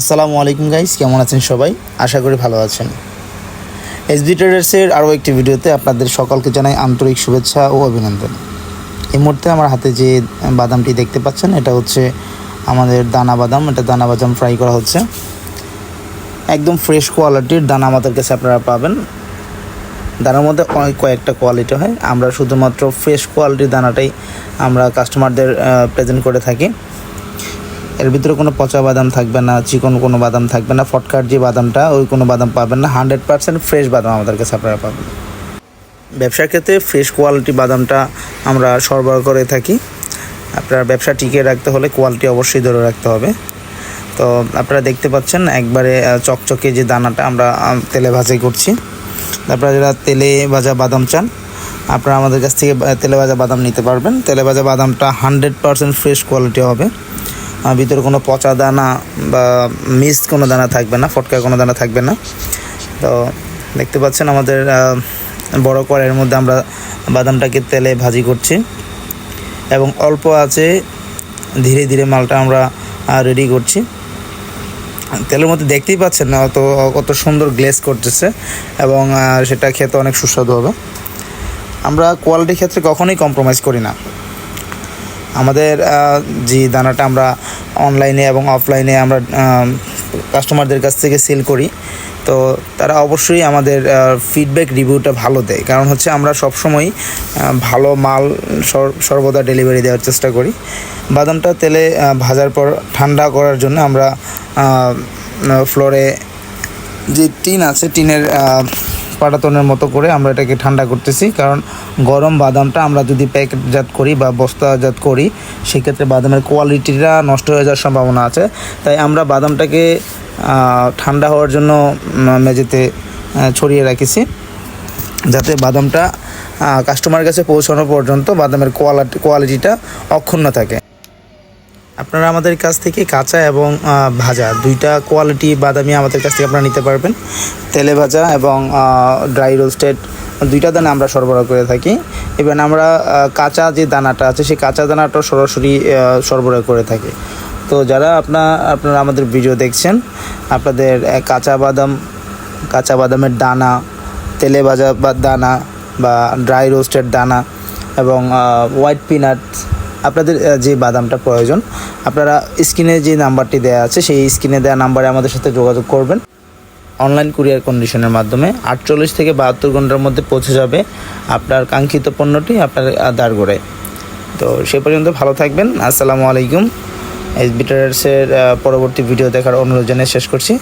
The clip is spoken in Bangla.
আসসালামু আলাইকুম গাইস, কেমন আছেন সবাই? আশা করি ভালো আছেন। এসবি ট্রেডার্সের আরও একটি ভিডিওতে আপনাদের সকলকে জানাই আন্তরিক শুভেচ্ছা ও অভিনন্দন। এই মুহূর্তে আমার হাতে যে বাদামটি দেখতে পাচ্ছেন, এটা হচ্ছে আমাদের দানা বাদাম। এটা দানা বাদাম ফ্রাই করা হচ্ছে। একদম ফ্রেশ কোয়ালিটির দানা আমাদের কাছে আপনারা পাবেন। দানার মধ্যে অনেক কয়েকটা কোয়ালিটি হয়। আমরা শুধুমাত্র ফ্রেশ কোয়ালিটির দানাটাই আমরা কাস্টমারদের প্রেজেন্ট করে থাকি। এর ভিতরে কোনো পচা বাদাম থাকবে না, চিকন কোনো বাদাম থাকবে না ফটকার যে বাদামটা ওই কোনো বাদাম পাবেন না হান্ড্রেড পার্সেন্ট ফ্রেশ বাদাম আমাদের কাছে আপনারা পাবেন। ব্যবসার ক্ষেত্রে ফ্রেশ কোয়ালিটি বাদামটা আমরা সরবরাহ করে থাকি। আপনার ব্যবসা টিকিয়ে রাখতে হলে কোয়ালিটি অবশ্যই ধরে রাখতে হবে। তো আপনারা দেখতে পাচ্ছেন একবারে চকচকে যে দানাটা আমরা তেলে ভাজাই করছি। আপনারা যারা তেলে ভাজা বাদাম চান, আপনারা আমাদের কাছ থেকে তেলে ভাজা বাদাম নিতে পারবেন। তেলে ভাজা বাদামটা হান্ড্রেড পারসেন্ট ফ্রেশ কোয়ালিটি হবে। ভিতরে কোনো পচা দানা বা মিস কোনো দানা থাকবে না, ফটকা কোনো দানা থাকবে না। তো দেখতে পাচ্ছেন আমাদের বড় কড়াইয়ের মধ্যে আমরা বাদামটাকে তেলে ভাজি করছি এবং অল্প আছে, ধীরে ধীরে মালটা আমরা রেডি করছি। তেলের মধ্যে দেখতেই পাচ্ছেন না অত কত সুন্দর গ্লেস করতেছে এবং সেটা খেতে অনেক সুস্বাদু হবে। আমরা কোয়ালিটির ক্ষেত্রে কখনোই কম্প্রোমাইজ করি না। আমাদের যে দানাটা আমরা অনলাইনে এবং অফলাইনে আমরা কাস্টমারদের কাছ থেকে সেল করি, তো তারা অবশ্যই আমাদের ফিডব্যাক রিভিউটা ভালো দেয়। কারণ হচ্ছে আমরা সবসময় ভালো মাল সর- সর্বদা ডেলিভারি দেওয়ার চেষ্টা করি। বাদামটা তেলে ভাজার পর ঠান্ডা করার জন্য আমরা ফ্লোরে যে টিন আছে, টিনের পাটাতনের মতো করে আমরা এটাকে ঠান্ডা করতেছি। কারণ গরম বাদামটা আমরা যদি প্যাকেটজাত করি বা বস্তাজাত করি, সেক্ষেত্রে বাদামের কোয়ালিটিটা নষ্ট হয়ে যাওয়ার সম্ভাবনা আছে। তাই আমরা বাদামটাকে ঠান্ডা হওয়ার জন্য মেঝেতে ছড়িয়ে রাখেছি। যাতে বাদামটা কাস্টমার কাছে পৌঁছানো পর্যন্ত বাদামের কোয়ালিটি, কোয়ালিটিটা অক্ষুণ্ণ থাকে। আপনারা আমাদের কাছ থেকে কাঁচা এবং ভাজা দুইটা কোয়ালিটি বাদামি আমাদের কাছ থেকে আপনারা নিতে পারবেন। তেলে ভাজা এবং ড্রাই রোস্টেড দুইটা দানা আমরা সরবরাহ করে থাকি। এবং আমরা কাঁচা যে দানাটা আছে, সেই কাঁচা দানাটা সরাসরি সরবরাহ করে থাকি। তো যারা আপনার আপনারা আমাদের ভিডিও দেখছেন, আপনাদের কাঁচা বাদাম, কাঁচা বাদামের দানা, তেলে ভাজা বা দানা বা ড্রাই রোস্টেড দানা এবং হোয়াইট পিনাটস আপনাদের যে বাদামটা প্রয়োজন আপনারা স্ক্রিনে যে নাম্বারটি দেওয়া আছে সেই স্ক্রিনে দেওয়া নাম্বারে আমাদের সাথে যোগাযোগ করবেন। অনলাইন কুরিয়ার কন্ডিশনের মাধ্যমে আটচল্লিশ থেকে বাহাত্তর ঘণ্টার মধ্যে পৌঁছে যাবে আপনার কাঙ্ক্ষিত পণ্যটি আপনার আহ, দ্বারগোড়ায় তো সে পর্যন্ত ভালো থাকবেন। আসসালামু আলাইকুম। এস বিটার্সের পরবর্তী ভিডিও দেখার অনুরোধ জানিয়ে শেষ করছি।